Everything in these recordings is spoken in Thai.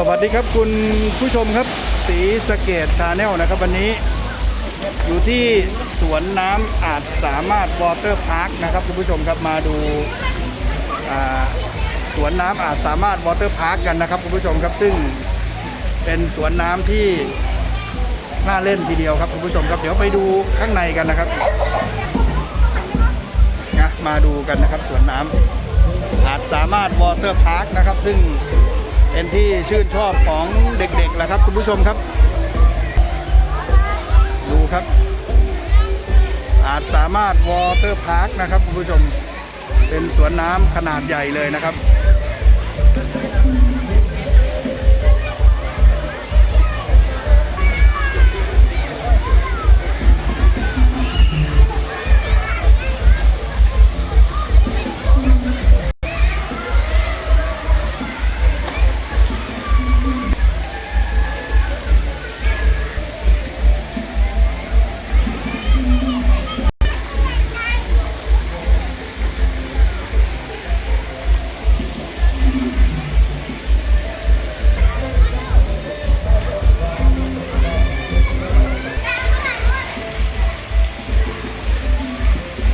สวัสดีครับคุณผู้ชมครับ สีสเกตชาแนลนะครับวันนี้อยู่ที่สวนน้ำอาจสามารถวอเตอร์พาร์คนะครับคุณผู้ชมครับมาดูาสวนน้ำอาจสามารถวอเตอร์พาร์คกันนะครับคุณผู้ชมครับซึ่งเป็นสวนน้ำที่น่าเล่นทีเดียวครับคุณผู้ชมครับเดี๋ยวไปดูข้างในกันนะครับนะมาดูกันนะครับสวนน้ำอาจสามารถวอเตอร์พาร์คนะครับซึ่ง เป็นที่ชื่นชอบของเด็กๆแหละครับ คุณผู้ชมครับ ดูครับ อาจสามารถวอเตอร์พาร์คนะครับ คุณผู้ชม เป็นสวนน้ำขนาดใหญ่เลยนะครับ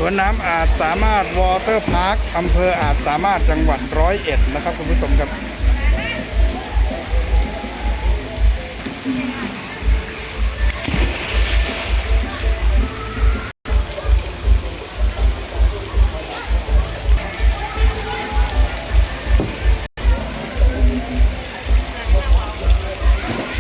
วนน้ำอาจสามารถวอเตอร์พาร์คอำเภออาจสามารถจังหวัดร้อยเอ็ดนะครับคุณผู้ชมครับ